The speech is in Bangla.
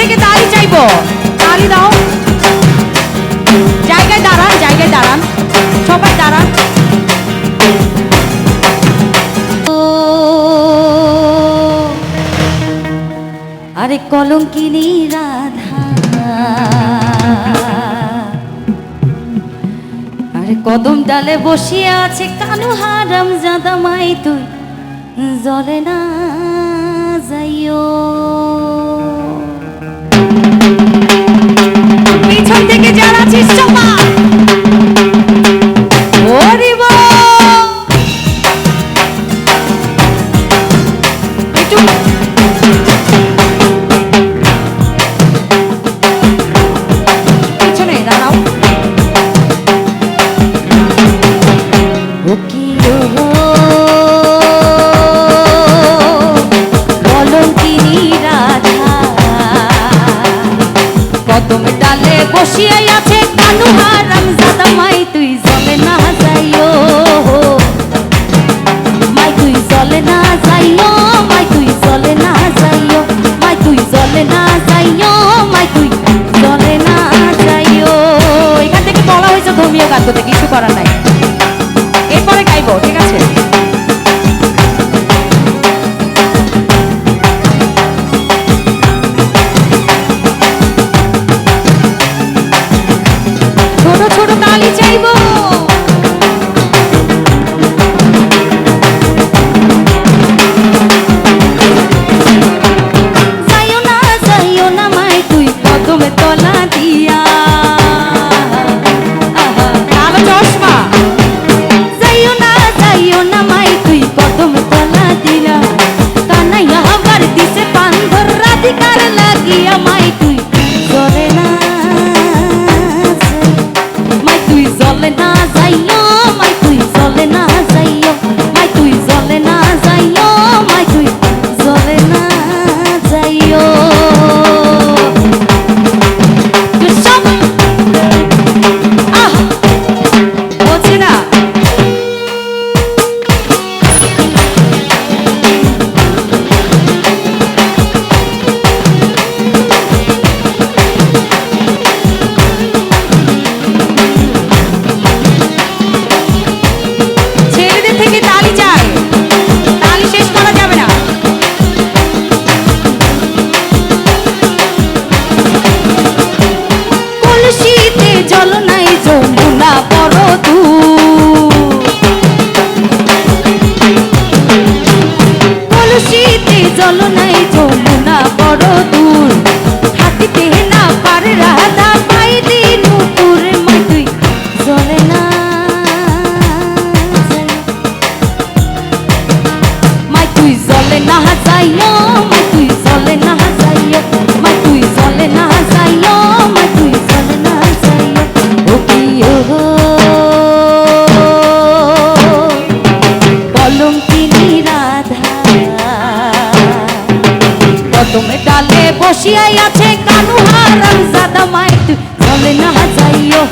থেকে তালি চাইব। তালি দাও। জায়গায় দাঁড়ান জায়গায় দাঁড়ান। সবাই দাঁড়ান। আরে কলঙ্কিনী রাধা। আরে কদম ডালে বসিয়ে আছে কানু হারাম জাদা মাই তুই। জলে না যাইও। আছিস বসিয়াই আছে কানু হারাম জাদা মাই তুই জলে না যাইও। মাই তুই জলে না যাইও। ছোট ছোট তালি চাইব। জল নাই যমুনা বড় কদমে ডালে বসিয়াই আছে কানু হারাম জাদা মাইত চলে না যাইও